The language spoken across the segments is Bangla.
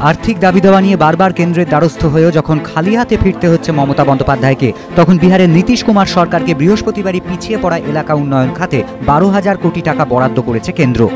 আর্থিক দাবি দেওয়া নিয়ে বারবার কেন্দ্রের দ্বারস্থ হয়েও যখন খালি হাতে ফিরতে হচ্ছে মমতা বন্দ্যোপাধ্যায়কে, তখন বিহারের নীতিশ কুমার সরকারকে বৃহস্পতিবারই পিছিয়ে পড়া এলাকা উন্নয়ন খাতে বারো হাজার কোটি টাকা বরাদ্দ করেছে কেন্দ্র।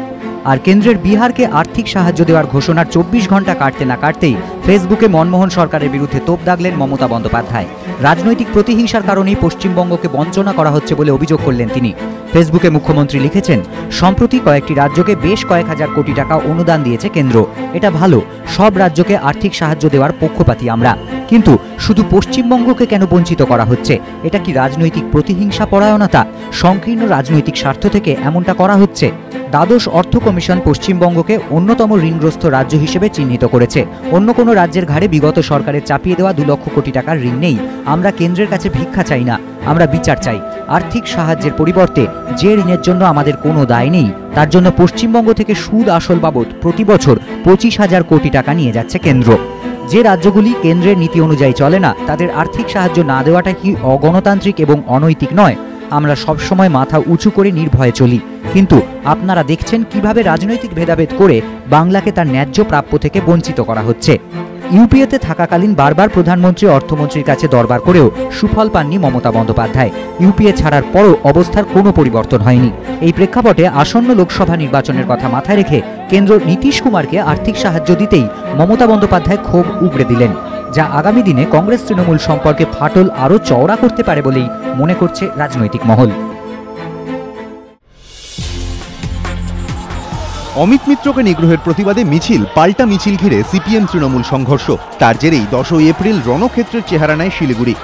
আর কেন্দ্রের বিহারকে আর্থিক সাহায্য দেওয়ার ঘোষণার চব্বিশ ঘণ্টা কাটতে না কাটতেই ফেসবুকে মনমোহন সরকারের বিরুদ্ধে তোপ দাগলেন মমতা বন্দ্যোপাধ্যায়। রাজনৈতিক প্রতিহিংসার কারণেই পশ্চিমবঙ্গকে বঞ্চনা করা হচ্ছে বলে অভিযোগ করলেন তিনি। ফেসবুকে মুখ্যমন্ত্রী লিখেছেন, সম্প্রতি কয়েকটি রাজ্যকে বেশ কয়েক হাজার কোটি টাকা অনুদান দিয়েছে কেন্দ্র। এটা ভালো, সব রাজ্যকে আর্থিক সাহায্য দেওয়ার পক্ষপাতী আমরা। কিন্তু শুধু পশ্চিমবঙ্গকে কেন বঞ্চিত করা হচ্ছে? এটা কি রাজনৈতিক প্রতিহিংসা পরায়ণতা? সংকীর্ণ রাজনৈতিক স্বার্থ থেকে এমনটা করা হচ্ছে? দ্বাদশ অর্থ কমিশন পশ্চিমবঙ্গকে অন্যতম ঋণগ্রস্ত রাজ্য হিসেবে চিহ্নিত করেছে। অন্য কোনো রাজ্যের ঘাড়ে বিগত সরকারের চাপিয়ে দেওয়া দু লক্ষ কোটি টাকার ঋণ নেই। আমরা কেন্দ্রের কাছে ভিক্ষা চাই না। আমরা বিচার চাই। আর্থিক সাহায্যের পরিবর্তে যে ঋণের জন্য আমাদের কোনো দায় নেই, তার জন্য পশ্চিমবঙ্গ থেকে সুদ আসল বাবদ প্রতি বছর পঁচিশ হাজার কোটি টাকা নিয়ে যাচ্ছে কেন্দ্র। যে রাজ্যগুলি কেন্দ্রের নীতি অনুযায়ী চলে না, তাদের আর্থিক সাহায্য না দেওয়াটা কি অগণতান্ত্রিক এবং অনৈতিক নয়? আমরা সবসময় মাথা উঁচু করে নির্ভয়ে চলি। কিন্তু আপনারা দেখছেন কীভাবে রাজনৈতিক ভেদাভেদ করে বাংলাকে তার ন্যায্য প্রাপ্য থেকে বঞ্চিত করা হচ্ছে। ইউপিএতে থাকাকালীন বারবার প্রধানমন্ত্রী অর্থমন্ত্রীর কাছে দরবার করেও সুফল পাননি মমতা বন্দ্যোপাধ্যায়। ইউপিএ ছাড়ার পরও অবস্থার কোনো পরিবর্তন হয়নি। এই প্রেক্ষাপটে আসন্ন লোকসভা নির্বাচনের কথা মাথায় রেখে কেন্দ্র নীতিশ কুমারকে আর্থিক সাহায্য দিতেই মমতা বন্দ্যোপাধ্যায় ক্ষোভ উগড়ে দিলেন, যা আগামী দিনে কংগ্রেস তৃণমূল সম্পর্কে ফাটল আরও চওড়া করতে পারে বলেই মনে করছে রাজনৈতিক মহল। অমিত মিত্রকে নিগ্রহের প্রতিবাদে মিছিল, পাল্টা মিছিল ঘিরে সিপিএম তৃণমূল সংঘর্ষ। তার জেরেই দশই এপ্রিল রণক্ষেত্রের চেহারা নেয় শিলিগুড়ি।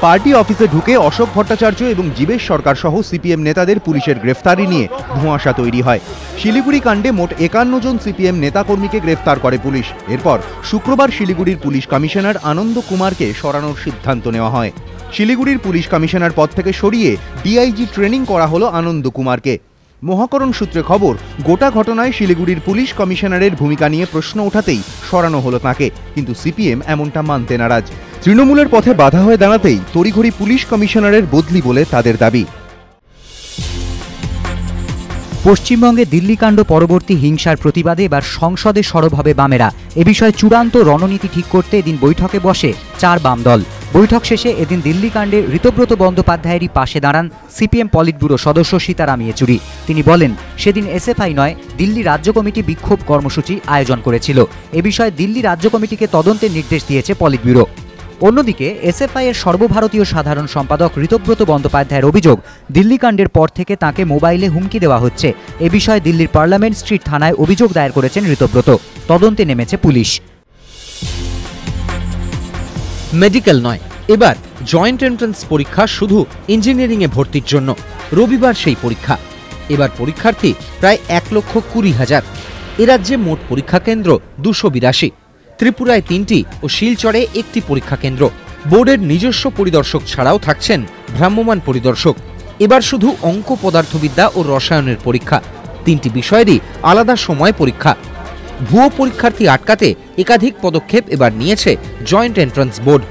পার্টি অফিসে ঢুকে অশোক ভট্টাচার্য এবং জীবেশ সরকার সহ সিপিএম নেতাদের পুলিশের গ্রেফতারি নিয়ে ধোঁয়াশা তৈরি হয়। শিলিগুড়ি কাণ্ডে মোট একান্ন জন সিপিএম নেতাকর্মীকে গ্রেফতার করে পুলিশ। এরপর শুক্রবার শিলিগুড়ির পুলিশ কমিশনার আনন্দ কুমারকে সরানোর সিদ্ধান্ত নেওয়া হয়। শিলিগুড়ির পুলিশ কমিশনার পদ থেকে সরিয়ে ডিআইজি ট্রেনিং করা হলো আনন্দ কুমারকে। মহাকরণ সূত্রে খবর, গোটা ঘটনায় শিলিগুড়ির পুলিশ কমিশনারের ভূমিকা নিয়ে প্রশ্ন ওঠাতেই সরানো হলো তাঁকে, কিন্তু সিপিএম এমনটা মানতে নারাজ। তৃণমূলের পথে বাধা হয়ে দাঁড়াতেই তড়িঘড়ি পুলিশ কমিশনারের বদলি বলে তাদের দাবি। পশ্চিমবঙ্গে দিল্লিকাণ্ড পরবর্তী হিংসার প্রতিবাদে এবার সংসদে সরব হবে বামেরা। এ বিষয়ে চূড়ান্ত রণনীতি ঠিক করতে এদিন বৈঠকে বসে চার বাম দল। বৈঠক শেষে এদিন দিল্লিকাণ্ডে ঋতব্রত বন্দ্যোপাধ্যায়েরই পাশে দাঁড়ান সিপিএম পলিট ব্যুরো সদস্য সীতারাম ইয়েচুরি। তিনি বলেন, সেদিন এসএফআই নয়, দিল্লি রাজ্য কমিটি বিক্ষোভ কর্মসূচি আয়োজন করেছিল। এ বিষয়ে দিল্লি রাজ্য কমিটিকে তদন্তের নির্দেশ দিয়েছে পলিট ব্যুরো অন্যদিকে এসএফআই এর সর্বভারতীয় সাধারণ সম্পাদক ঋতব্রত বন্দ্যোপাধ্যায়ের অভিযোগ দিল্লিকাণ্ডের পর থেকে তাকে মোবাইলে হুমকি দেওয়া হচ্ছে। এ বিষয়ে দিল্লির পার্লামেন্ট স্ট্রিট থানায় অভিযোগ দায়ের করেছেন ঋতব্রত। তদন্তে নেমেছে পুলিশ। মেডিকেল নয়। এবার জয়েন্ট এন্ট্রান্স পরীক্ষা শুধু ইঞ্জিনিয়ারিংয়ে ভর্তির জন্য। রবিবার সেই পরীক্ষা। এবার পরীক্ষার্থী প্রায় এক লক্ষ কুড়ি হাজার। এ রাজ্যে মোট পরীক্ষা কেন্দ্র দুশো বিরাশি। ত্রিপুরায় তিনটি ও শিলচরে একটি পরীক্ষা কেন্দ্র। বোর্ডের নিজস্ব পরিদর্শক ছাড়াও থাকছেন ভ্রাম্যমান পরিদর্শক। এবার শুধু অঙ্ক, পদার্থবিদ্যা ও রসায়নের পরীক্ষা। তিনটি বিষয়েরই আলাদা সময় পরীক্ষা। ভুয়ো পরীক্ষার্থী আটকাতে একাধিক পদক্ষেপ এবার নিয়েছে জয়েন্ট এন্ট্রান্স বোর্ড।